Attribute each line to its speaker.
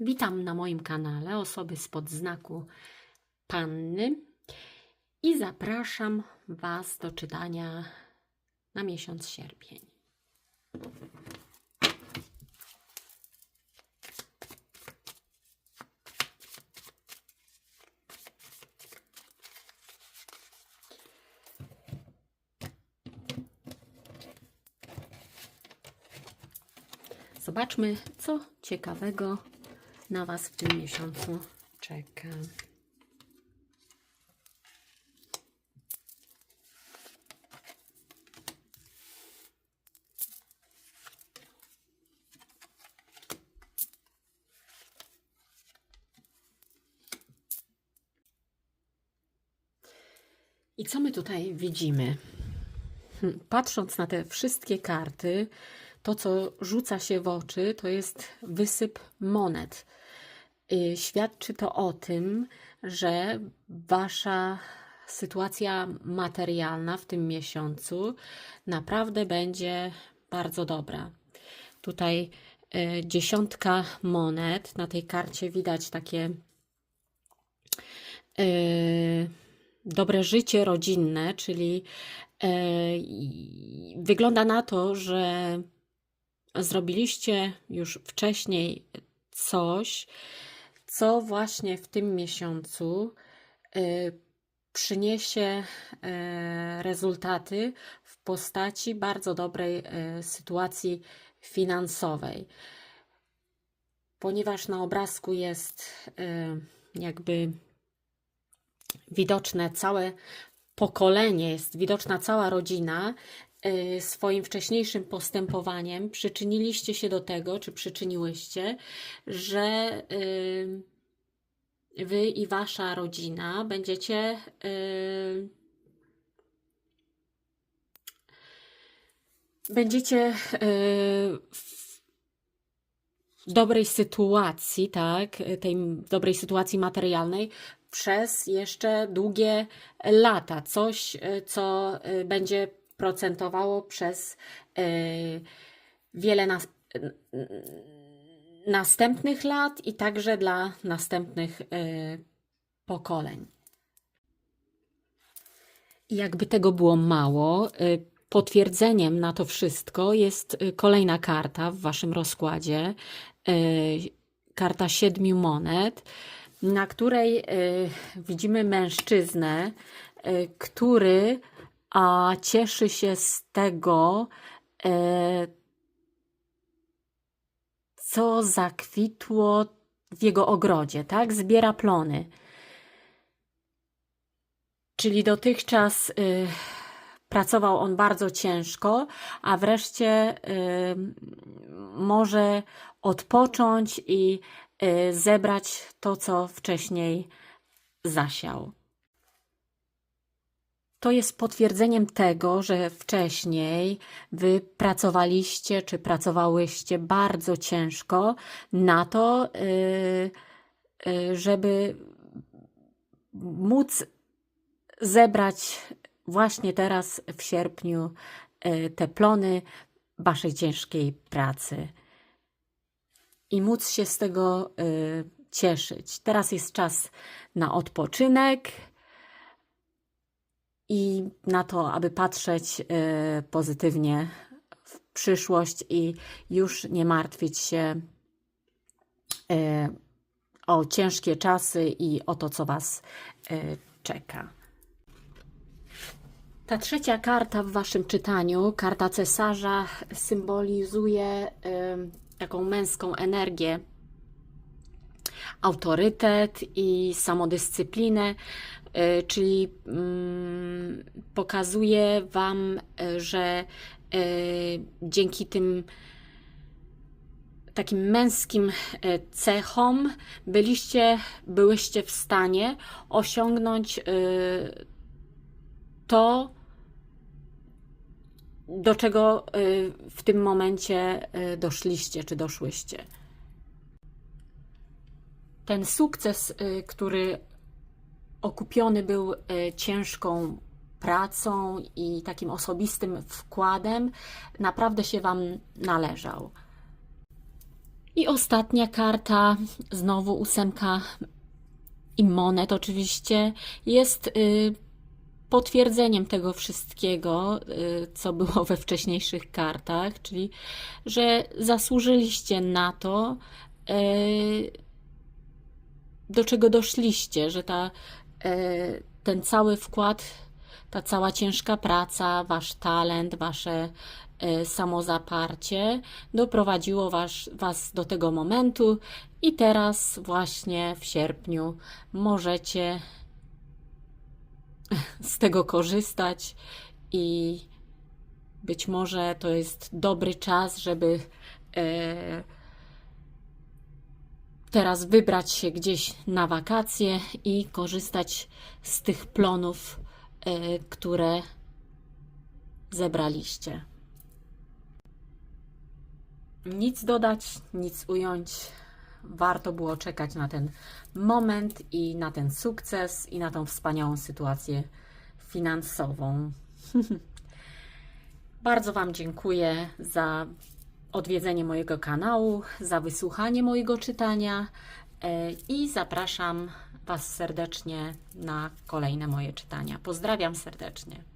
Speaker 1: Witam na moim kanale osoby spod znaku Panny i zapraszam Was do czytania na miesiąc sierpień. Zobaczmy, co ciekawego na Was w tym miesiącu czeka. I co my tutaj widzimy? Hmm, Patrząc na te wszystkie karty, to co rzuca się w oczy, to jest wysyp monet. Y, Świadczy to o tym, że wasza sytuacja materialna w tym miesiącu naprawdę będzie bardzo dobra. Tutaj y, dziesiątka monet. Na tej karcie widać takie y, dobre życie rodzinne, czyli wygląda na to, że zrobiliście już wcześniej coś, co właśnie w tym miesiącu y, przyniesie y, rezultaty w postaci bardzo dobrej y, sytuacji finansowej. Ponieważ na obrazku jest jakby widoczne całe pokolenie, jest widoczna cała rodzina, swoim wcześniejszym postępowaniem przyczyniliście się do tego, czy przyczyniłyście, że y, wy i wasza rodzina będziecie y, będziecie w dobrej sytuacji, tak, tej dobrej sytuacji materialnej przez jeszcze długie lata. Coś, y, co y, będzie procentowało przez y, wiele nas następnych lat i także dla następnych pokoleń. I jakby tego było mało, y, potwierdzeniem na to wszystko jest y, kolejna karta w waszym rozkładzie. y, Karta siedmiu monet, na której y, widzimy mężczyznę, y, który a, cieszy się z tego, y, co zakwitło w jego ogrodzie, tak? Zbiera plony. Czyli dotychczas y, pracował on bardzo ciężko, a wreszcie y, może odpocząć i y, zebrać to, co wcześniej zasiał. To jest potwierdzeniem tego, że wcześniej wy pracowaliście czy pracowałyście bardzo ciężko na to, y, y, żeby móc zebrać właśnie teraz w sierpniu y, te plony waszej ciężkiej pracy i móc się z tego cieszyć. Teraz jest czas na odpoczynek i na to, aby patrzeć y, pozytywnie w przyszłość i już nie martwić się y, o ciężkie czasy i o to, co Was y, czeka. Ta trzecia karta w Waszym czytaniu, karta cesarza, symbolizuje taką męską energię, autorytet i samodyscyplinę, czyli mm, pokazuje Wam, y, że y, dzięki tym takim męskim e, cechom byliście, byłyście w stanie osiągnąć e, to, do czego e, w tym momencie e, doszliście czy doszłyście. Ten sukces, e, który okupiony był e, ciężką pracą i takim osobistym wkładem, naprawdę się Wam należał. I ostatnia karta, znowu ósemka i monet oczywiście, jest y, potwierdzeniem tego wszystkiego, y, co było we wcześniejszych kartach, czyli że zasłużyliście na to, y, do czego doszliście, że ta, ten cały wkład, ta cała ciężka praca, wasz talent, wasze y, samozaparcie doprowadziło was, was do tego momentu i teraz właśnie w sierpniu możecie z tego korzystać i być może to jest dobry czas, żeby e, teraz wybrać się gdzieś na wakacje i korzystać z tych plonów, e, które zebraliście. Nic dodać, nic ująć. Warto było czekać na ten moment i na ten sukces i na tą wspaniałą sytuację finansową. Bardzo Wam dziękuję za odwiedzenie mojego kanału, za wysłuchanie mojego czytania e, i zapraszam Was serdecznie na kolejne moje czytania. Pozdrawiam serdecznie.